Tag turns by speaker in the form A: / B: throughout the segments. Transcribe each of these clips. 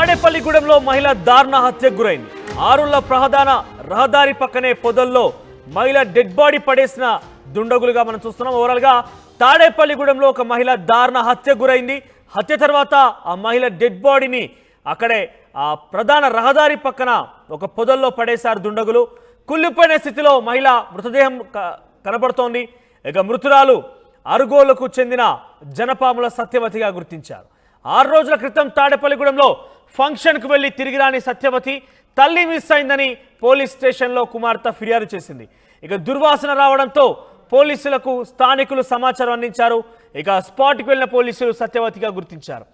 A: తాడేపల్లిగూడెంలో మహిళ దారుణ హత్యకు గురైంది. ఆరుళ్ళ ప్రహదాన రహదారి పక్కనే పొదల్లో మహిళ డెడ్ బాడీ పడేసిన దుండగులుగా మనం చూస్తున్నాం. ఓవరాల్గా తాడేపల్లిగూడెంలో ఒక మహిళ దారుణ హత్యకు గురైంది. హత్య తర్వాత ఆ మహిళ డెడ్ బాడీని అక్కడే ఆ ప్రధాన రహదారి పక్కన ఒక పొదల్లో పడేశారు దుండగులు. కుళ్ళిపోయిన స్థితిలో మహిళ మృతదేహం క- కనబడుతోంది. ఇక మృతురాలు అరుగోలకు చెందిన జనపాముల సత్యవతిగా గుర్తించారు. ఆరు రోజుల క్రితం తాడేపల్లిగూడెంలో ఫంక్షన్కు వెళ్ళి తిరిగి రాని సత్యవతి తల్లి మిస్ అయిందని పోలీస్ స్టేషన్లో కుమార్తె ఫిర్యాదు చేసింది. ఇక దుర్వాసన రావడంతో పోలీసులకు స్థానికులు సమాచారం అందించారు. ఇక స్పాట్కి వెళ్ళిన పోలీసులు సత్యవతిగా గుర్తించారు.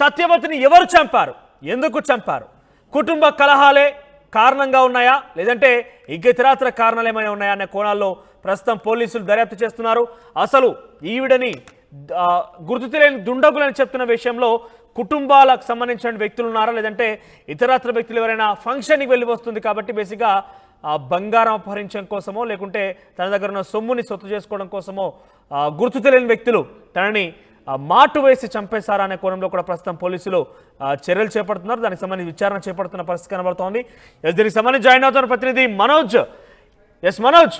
A: సత్యవతిని ఎవరు చంపారు? ఎందుకు చంపారు? కుటుంబ కలహాలే కారణంగా ఉన్నాయా? లేదంటే ఇగ్గతిరాత్ర కారణాలు ఏమైనా ఉన్నాయా అనే కోణాల్లో ప్రస్తుతం పోలీసులు దర్యాప్తు చేస్తున్నారు. అసలు ఈవిడని గుర్తు తెలియని దుండగులని చెప్తున్న విషయంలో కుటుంబాలకు సంబంధించిన వ్యక్తులు ఉన్నారా? లేదంటే ఇతరత్ర వ్యక్తులు ఎవరైనా ఫంక్షన్కి వెళ్ళి వస్తుంది కాబట్టి బేసిక్గా బంగారం అపహరించడం కోసమో లేకుంటే తన దగ్గర ఉన్న సొమ్ముని సొత్తు చేసుకోవడం కోసమో గుర్తు తెలియని వ్యక్తులు తనని మాటు వేసి చంపేశారా అనే కోణంలో కూడా ప్రస్తుతం పోలీసులు చర్యలు చేపడుతున్నారు. దానికి సంబంధించి విచారణ చేపడుతున్న పరిస్థితి కనబడుతోంది. ఎస్ దీనికి సంబంధించి జాయిన్ అవుతున్న ప్రతినిధి మనోజ్. ఎస్ మనోజ్.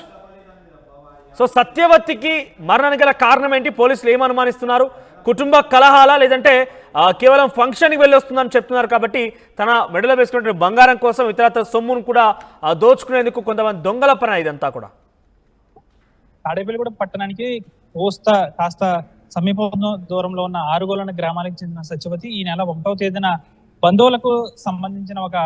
A: సో సత్యవతికి మరణానికి గల కారణం ఏంటి? పోలీసులు ఏమనుమానిస్తున్నారు కుటుంబ కలహాలా? లేదంటే కేవలం ఫంక్షన్కి వెళ్ళి వస్తుందని చెప్తున్నారు కాబట్టి తన మెడలో వేసుకున్న బంగారం కోసం ఇతరత్ర సొమ్మును కూడా దోచుకునేందుకు కొంతమంది దొంగల పని ఇదంతా కూడా.
B: తాడేపల్లిగూడ పట్టణానికి కోస్త కాస్త సమీప దూరంలో ఉన్న ఆరుగోలన గ్రామానికి చెందిన సత్యవతి ఈ నెల ఒకటవ తేదీన బంధువులకు సంబంధించిన ఒక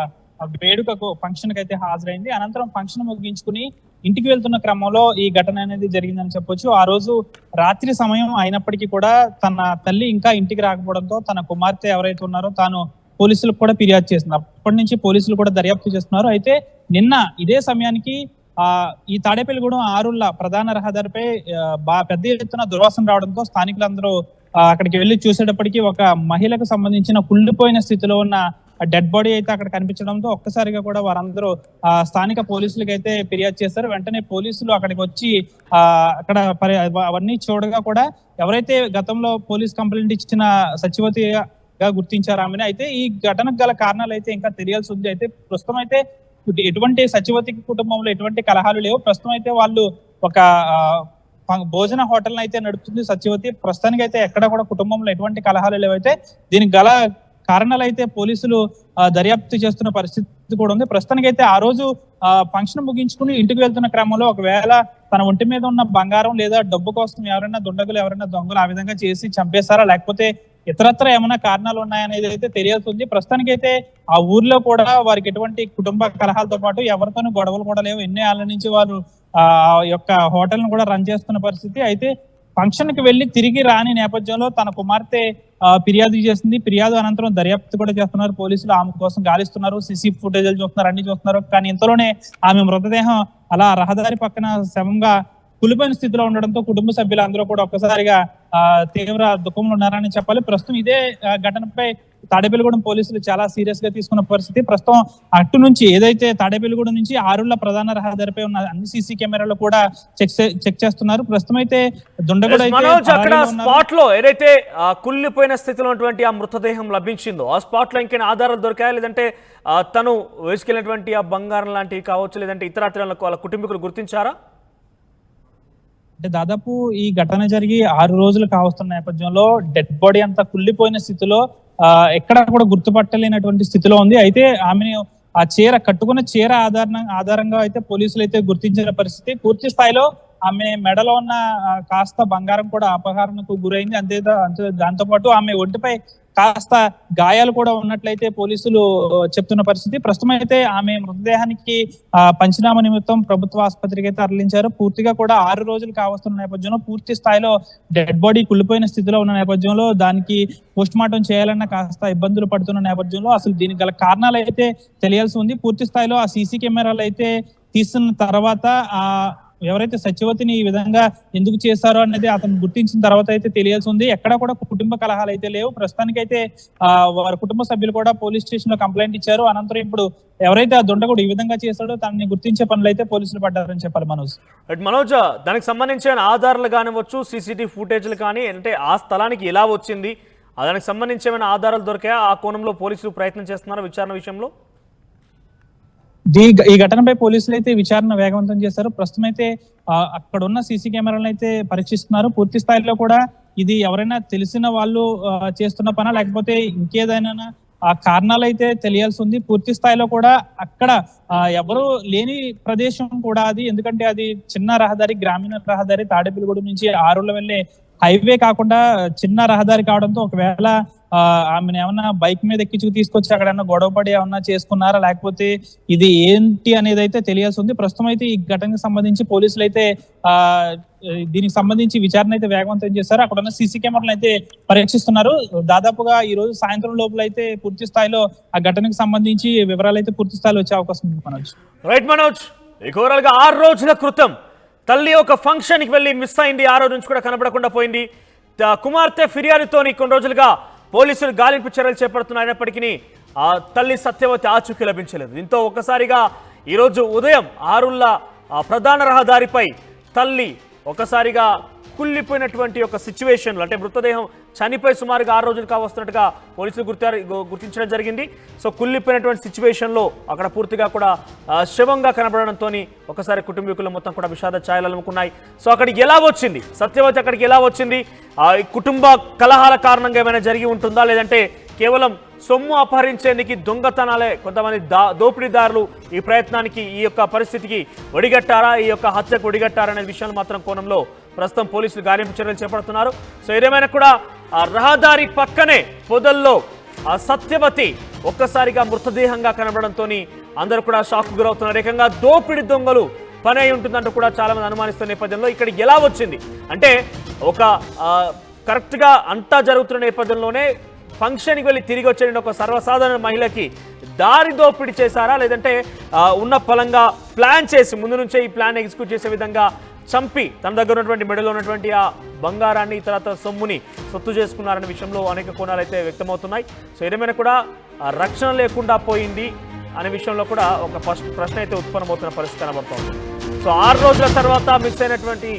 B: వేడుకకు ఫంక్షన్కి అయితే హాజరైంది. అనంతరం ఫంక్షన్ ముగించుకుని ఇంటికి వెళ్తున్న క్రమంలో ఈ ఘటన అనేది జరిగిందని చెప్పొచ్చు. ఆ రోజు రాత్రి సమయం అయినప్పటికీ కూడా తన తల్లి ఇంకా ఇంటికి రాకపోవడంతో తన కుమార్తె ఎవరైతే ఉన్నారో తాను పోలీసులకు కూడా ఫిర్యాదు చేసింది అప్పటి నుంచి పోలీసులు కూడా దర్యాప్తు చేస్తున్నారు. అయితే నిన్న ఇదే సమయానికి ఆ ఈ తాడేపల్లిగూడెం ఆరుళ్ళ ప్రధాన రహదారిపై బా పెద్ద ఎత్తున దుర్వాసన రావడంతో స్థానికులందరూ అక్కడికి వెళ్ళి చూసేటప్పటికి ఒక మహిళకు సంబంధించిన కుళ్ళిపోయిన స్థితిలో ఉన్న డెడ్ బాడీ అయితే అక్కడ కనిపించడంతో ఒక్కసారిగా కూడా వారందరూ ఆ స్థానిక పోలీసులకు అయితే ఫిర్యాదు చేశారు. వెంటనే పోలీసులు అక్కడికి వచ్చి ఆ అక్కడ పరి- అవన్నీ చూడగా కూడా ఎవరైతే గతంలో పోలీస్ కంప్లైంట్ ఇచ్చిన సచివతి గా గుర్తించారు ఆమెను అయితే ఈ ఘటనకు గల కారణాలు అయితే ఇంకా తెలియాల్సి ఉంది. అయితే ప్రస్తుతం అయితే ఎటువంటి సచివతి కుటుంబంలో ఎటువంటి కలహాలు లేవు. ప్రస్తుతం అయితే వాళ్ళు ఒక భోజన హోటల్ అయితే నడుపుతుంది సచివతి ప్రస్తుతానికి అయితే ఎక్కడ కూడా కుటుంబంలో ఎటువంటి కలహాలు లేవైతే దీనికి గల కారణాలు అయితే పోలీసులు దర్యాప్తు చేస్తున్న పరిస్థితి కూడా ఉంది. ప్రస్తుతానికి అయితే ఆ రోజు ఫంక్షన్ ముగించుకుని ఇంటికి వెళ్తున్న క్రమంలో ఒకవేళ తన ఒంటి మీద ఉన్న బంగారం లేదా డబ్బు కోసం ఎవరైనా దుండగులు ఎవరైనా దొంగలు ఆ విధంగా చేసి చంపేశారా? లేకపోతే ఇతరత్ర ఏమైనా కారణాలు ఉన్నాయనేది అయితే తెలియాల్సింది ప్రస్తుతానికి అయితే ఆ ఊర్లో కూడా వారికి ఎటువంటి కుటుంబ కలహాలతో పాటు ఎవరితోనూ గొడవలు కూడా లేవు. ఎన్ని ఏళ్ళ నుంచి వారు ఆ యొక్క హోటల్ను కూడా రన్ చేస్తున్న పరిస్థితి. అయితే ఫంక్షన్కి తిరిగి రాని నేపథ్యంలో తన కుమార్తె ఫిర్యాదు చేసింది. ఫిర్యాదు అనంతరం దర్యాప్తు కూడా చేస్తున్నారు. పోలీసులు ఆమె కోసం గాలిస్తున్నారు. సిసి ఫుటేజ్ చూస్తున్నారు. అన్ని చూస్తున్నారు. కానీ ఇంతలోనే ఆమె మృతదేహం అలా రహదారి పక్కన శవంగా కులిపోయిన స్థితిలో ఉండడంతో కుటుంబ సభ్యులు అందరూ కూడా ఒక్కసారిగా తీవ్ర దుఃఖంలో ఉన్నారని చెప్పాలి. ప్రస్తుతం ఇదే ఘటనపై తాడేపల్లిగూడెం పోలీసులు చాలా సీరియస్గా తీసుకున్న పరిస్థితి. ప్రస్తుతం అటు నుంచి ఏదైతే తాడేపల్లిగూడెం నుంచి ఆరుళ్ళ ప్రధాన రహదారిపై ఉన్న అన్ని సీసీ కెమెరాలు కూడా చెక్ చెక్ చేస్తున్నారు. ప్రస్తుతం అయితే దుండగుడు
A: అక్కడ. స్పాట్లో ఏదైతే కుళ్ళిపోయిన స్థితిలో ఉన్నటువంటి ఆ మృతదేహం లభించిందో ఆ స్పాట్లో ఇంకైనా ఆధారాలు దొరికాయా? లేదంటే తను వేసుకెళ్ళినటువంటి ఆ బంగారం లాంటివి కావచ్చు లేదంటే ఇతరాత్రులకు వాళ్ళ కుటుంబీకులు గుర్తించారా?
B: అంటే దాదాపు ఈ ఘటన జరిగి ఆరు రోజులు కావస్తున్న నేపథ్యంలో డెడ్ బాడీ అంతా కుళ్ళిపోయిన స్థితిలో ఆ ఎక్కడ కూడా గుర్తుపట్టలేనటువంటి స్థితిలో ఉంది. అయితే ఆమెను ఆ చీర కట్టుకున్న చీర ఆధారణ ఆధారంగా అయితే పోలీసులు అయితే గుర్తించిన పరిస్థితి పూర్తి స్థాయిలో ఆమె మెడలో ఉన్న కాస్త బంగారం కూడా అపహరణకు గురైంది. అంతే అంతే దాంతో పాటు ఆమె ఒంటిపై కాస్త గాయాలు కూడా ఉన్నట్లయితే పోలీసులు చెప్తున్న పరిస్థితి. ప్రస్తుతం అయితే ఆమె మృతదేహానికి ఆ, పంచనామా నిమిత్తం ప్రభుత్వ ఆసుపత్రికి అయితే తరలించారు. పూర్తిగా కూడా ఆరు రోజులు కావస్తున్న నేపథ్యంలో పూర్తి స్థాయిలో డెడ్ బాడీ కుళ్ళిపోయిన స్థితిలో ఉన్న నేపథ్యంలో దానికి పోస్ట్ మార్టం చేయాలన్న కాస్త ఇబ్బందులు పడుతున్న నేపథ్యంలో అసలు దీనికి గల కారణాలు అయితే తెలియాల్సి ఉంది. పూర్తి స్థాయిలో ఆ సీసీ కెమెరాలు అయితే తీసిన తర్వాత ఆ ఎవరైతే సత్యవతిని ఈ విధంగా ఎందుకు చేశారో అనేది అతను గుర్తించిన తర్వాత అయితే తెలియాల్సి ఉంది. ఎక్కడ కూడా కుటుంబ కలహాలు అయితే లేవు. ప్రస్తుతానికి అయితే ఆ వారి కుటుంబ సభ్యులు కూడా పోలీస్ స్టేషన్లో కంప్లైంట్ ఇచ్చారు. అనంతరం ఇప్పుడు ఎవరైతే ఆ దుండగుడు ఈ విధంగా చేశాడో తనని గుర్తించే పనులు అయితే పోలీసులు పడ్డారని చెప్పాలి మనోజ్.
A: మనోజ్ దానికి సంబంధించిన ఆధారాలు కానివచ్చు సీసీటీవీ ఫుటేజ్లు కానీ అంటే ఆ స్థలానికి ఎలా వచ్చింది దానికి సంబంధించి ఏమైనా ఆధారాలు దొరికాయా? ఆ కోణంలో పోలీసులు ప్రయత్నం చేస్తున్నారా విచారణ విషయంలో?
B: ఈ ఈ ఘటనపై పోలీసులు అయితే విచారణ వేగవంతం చేశారు. ప్రస్తుతం అయితే అక్కడ ఉన్న సీసీ కెమెరాలను అయితే పరీక్షిస్తున్నారు. పూర్తి స్థాయిలో కూడా ఇది ఎవరైనా తెలిసిన వాళ్ళు చేస్తున్న పనా? లేకపోతే ఇంకేదైనా ఆ కారణాలు అయితే తెలియాల్సి ఉంది. పూర్తి స్థాయిలో కూడా అక్కడ ఎవరు లేని ప్రదేశం కూడా అది. ఎందుకంటే అది చిన్న రహదారి గ్రామీణ రహదారి తాడేపల్లిగూడెం నుంచి ఆరుల వెళ్ళే హైవే కాకుండా చిన్న రహదారి కావడంతో ఒకవేళ ఆమెను ఏమన్నా బైక్ మీద ఎక్కించుకు తీసుకొచ్చి అక్కడ ఏమన్నా గొడవ పడి ఏమన్నా చేసుకున్నారా? లేకపోతే ఇది ఏంటి అనేది అయితే తెలియాల్సి ఉంది. ప్రస్తుతం అయితే ఈ ఘటనకు సంబంధించి పోలీసులు అయితే ఆ దీనికి సంబంధించి విచారణ అయితే వేగవంతం చేశారు. అక్కడ ఉన్న సీసీ కెమెరాలు అయితే పరీక్షిస్తున్నారు. దాదాపుగా ఈ రోజు సాయంత్రం లోపల అయితే పూర్తి స్థాయిలో ఆ ఘటనకు సంబంధించి వివరాలు అయితే పూర్తి స్థాయిలో వచ్చే అవకాశం ఉంది మనోజ్.
A: రైట్ మనోజ్ ఇక ఆరు రోజుల క్రితం తల్లి ఒక ఫంక్షన్కి వెళ్ళి మిస్ అయింది. ఆ రోజు నుంచి కూడా కనబడకుండా పోయింది. కుమార్తె ఫిర్యాదుతోని కొన్ని రోజులుగా పోలీసులు గాలింపు చర్యలు చేపడుతున్నప్పటికీ ఆ తల్లి సత్యవతి ఆచూకీ లభించలేదు. దీంతో ఒక్కసారిగా ఈరోజు ఉదయం ఆరుళ్ళ ప్రధాన రహదారిపై తల్లి ఒకసారిగా కుళ్ళిపోయినటువంటి ఒక సిచ్యువేషన్లో అంటే మృతదేహం చనిపోయి సుమారుగా ఆరు రోజులు కావస్తున్నట్టుగా పోలీసులు గుర్తారు గుర్తించడం జరిగింది. సో కుళ్ళిపోయినటువంటి సిచ్యువేషన్లో అక్కడ పూర్తిగా కూడా శవంగా కనబడడంతో ఒకసారి కుటుంబీకులు మొత్తం కూడా విషాద ఛాయలు అలుముకున్నాయి. సో అక్కడికి ఎలా వచ్చింది? సత్యవతి అక్కడికి ఎలా వచ్చింది? కుటుంబ కలహాల కారణంగా ఏమైనా జరిగి ఉంటుందా? లేదంటే కేవలం సొమ్ము అపహరించేందుకు దొంగతనాలే కొంతమంది దా దోపిడీదారులు ఈ ప్రయత్నానికి ఈ యొక్క పరిస్థితికి ఒడిగట్టారా? ఈ యొక్క హత్యకు ఒడిగట్టారా అనే విషయాలు మాత్రం కోణంలో ప్రస్తుతం పోలీసులు గాలింపు చర్యలు చేపడుతున్నారు. సో ఏదేమైనా కూడా ఆ రహదారి పక్కనే పొదల్లో ఆ సత్యవతి ఒక్కసారిగా మృతదేహంగా కనబడంతో అందరూ కూడా షాక్ గురవుతున్నారు. ఏకంగా దోపిడి దొంగలు పని అయి ఉంటుందంటూ కూడా చాలా మంది అనుమానిస్తున్న నేపథ్యంలో ఇక్కడికి ఎలా వచ్చింది? అంటే ఒక కరెక్ట్గా అంతా జరుగుతున్న నేపథ్యంలోనే ఫంక్షన్కి వెళ్ళి తిరిగి వచ్చిన ఒక సర్వసాధారణ మహిళకి దారి దోపిడీ చేశారా? లేదంటే ఉన్న పలంగా ప్లాన్ చేసి ముందు నుంచే ఈ ప్లాన్ ఎగ్జిక్యూట్ చేసే విధంగా చంపి తన దగ్గర ఉన్నటువంటి మెడలో ఉన్నటువంటి ఆ బంగారాన్ని తర్వాత సొమ్ముని సొత్తు చేసుకున్నారనే విషయంలో అనేక కోణాలు అయితే వ్యక్తమవుతున్నాయి. సో ఏదేమైనా కూడా రక్షణ లేకుండా పోయింది అనే విషయంలో కూడా ఒక ఫస్ట్ ప్రశ్న అయితే ఉత్పన్నమవుతున్న పరిస్థితి కనబడుతోంది. సో ఆరు రోజుల తర్వాత మిస్ అయినటువంటి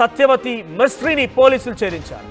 A: సత్యవతి మిస్ట్రీని పోలీసులు ఛేదించారు.